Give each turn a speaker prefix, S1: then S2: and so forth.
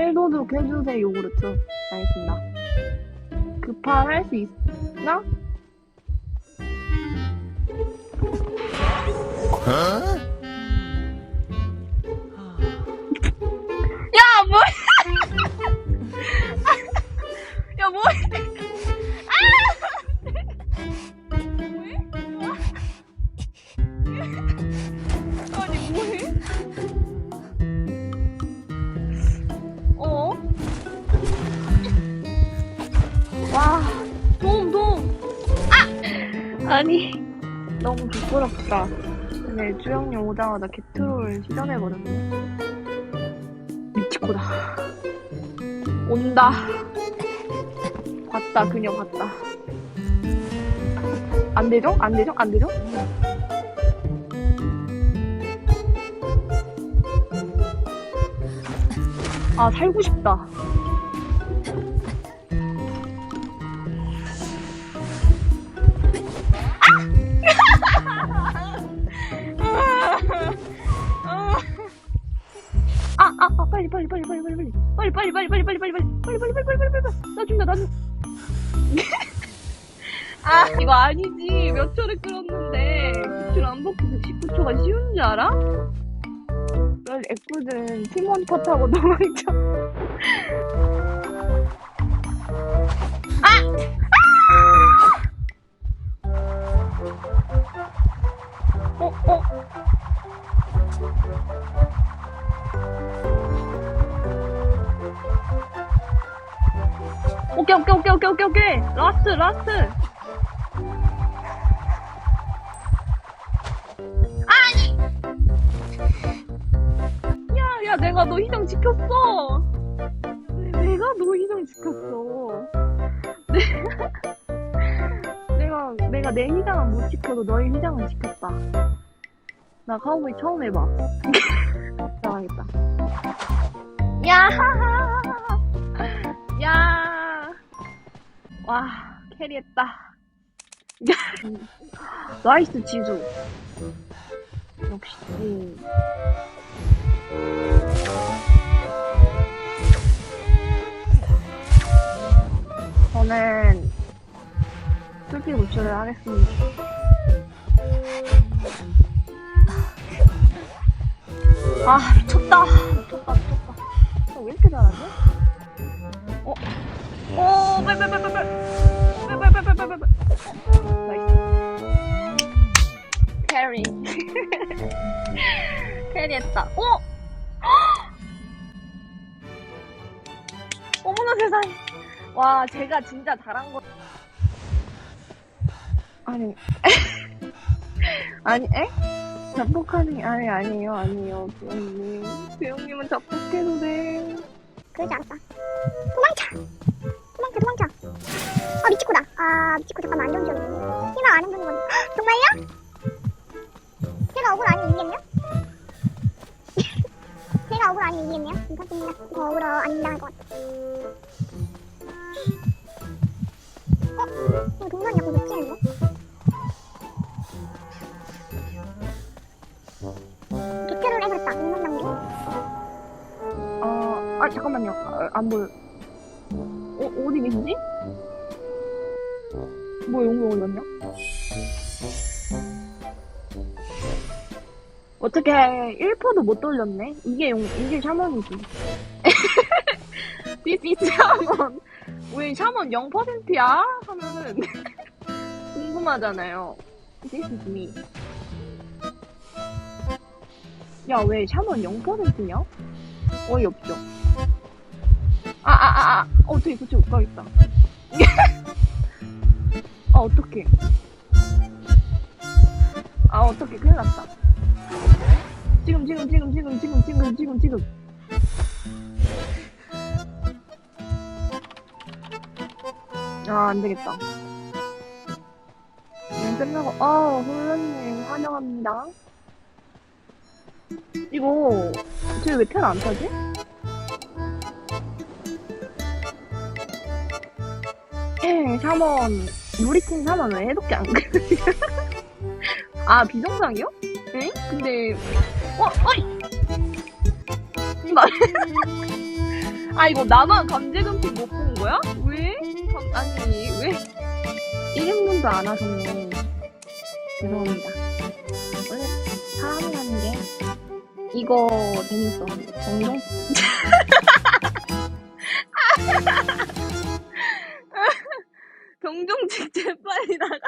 S1: 헬도둑 해주세요 요구르트. 알겠습니다. 급할할 수 있나? 야 아! 아니, 너무 부끄럽다. 근데 주영님 오자마자 개트롤 시전해버렸네. 미치코다. 온다. 봤다, 그녀 봤다. 안 되죠? 안 되죠? 안 되죠? 아, 살고 싶다. 빨리, 빨리, 빨리, 빨리, 빨리, 빨리, 빨리, 빨리, 빨리, 빨리, 빨리, 빨리, 빨리, 빨리, 빨리, 빨리, 빨리, 빨리, 빨리, 나 준다, 나 준. 아, 이거 아니지. 몇 초를 끌었는데 9초 안 먹혀서 19초가 쉬운 줄 알아? 넌 F들은 팀원 탓하고 도망쳐. 오케이, 오케이, 오케이, 오케이, 오케이, 오케이. 라스트, 라스트. 아니! 야, 야, 내가 너 희생 지켰어. 내가 너 희생 지켰어. 내가, 내가 내 희생은 못 지켜도 너의 희생은 지켰다. 나 카우보이 처음 해봐. 나가겠다. 야! 야! 와, 캐리했다. 나이스, 지수. 역시. 저는 술피 구출을 하겠습니다. 아, 미쳤다. 미쳤다, 미쳤다. 어, 왜 이렇게 잘하지? 어? 오, 빨리, 빨리. 나이스. 캐리. 캐리했다. 어? 어머나 세상에. 와, 제가 진짜 잘한 거. 아니. 아니, 에? 자폭하는 게, 아니, 아니에요, 아니에요, 부영님. 부영님은 자폭해도 돼.
S2: 그러지 않았다. 아, 미치코 잠깐만 안정적이네. 희망 안 흔드는 건. 헉, 정말요? 제가 억울 아니면 이기겠네요? 제가 억울 아니면 이기겠네요? 괜찮습니다. 이거 억울 안 당할 것 같아. 어? 이거 동선이 약간 높지는데? 개표를 해버렸다. 인간 낭비.
S1: 아, 아, 잠깐만요. 아, 안 보여. 어, 어디 계시지? 뭐, 용기 어디 갔냐? 어떻게 1%도 못 돌렸네? 이게 용, 이게 샤먼이지. Is 샤먼. 왜 샤먼 0%야? 하면은 궁금하잖아요. This is me. 야, 왜 샤먼 0%냐? 어이없죠. 아, 아, 아, 아. 어떻게 그치 못 가겠다. 아, 어떡해. 아, 어떡해. 큰일 났다. 지금, 지금, 지금, 지금, 지금, 지금, 지금, 지금. 아, 안 되겠다. 네, 끝나고, 아, 훈련님 환영합니다. 이거, 쟤왜 텔 안 타지? 에, 샤먼, 샤먼 왜 해독기 안 그래? 아, 비정상이요? 에? 근데, 어, 어이! 이말 아 이거 나만 감재금피 못본 거야? 왜? 감- 아니 왜? 1인분도 안 하셨네. 죄송합니다. 원래 사람이라는 게 이거 재밌어. 정동 재빨리 나가래.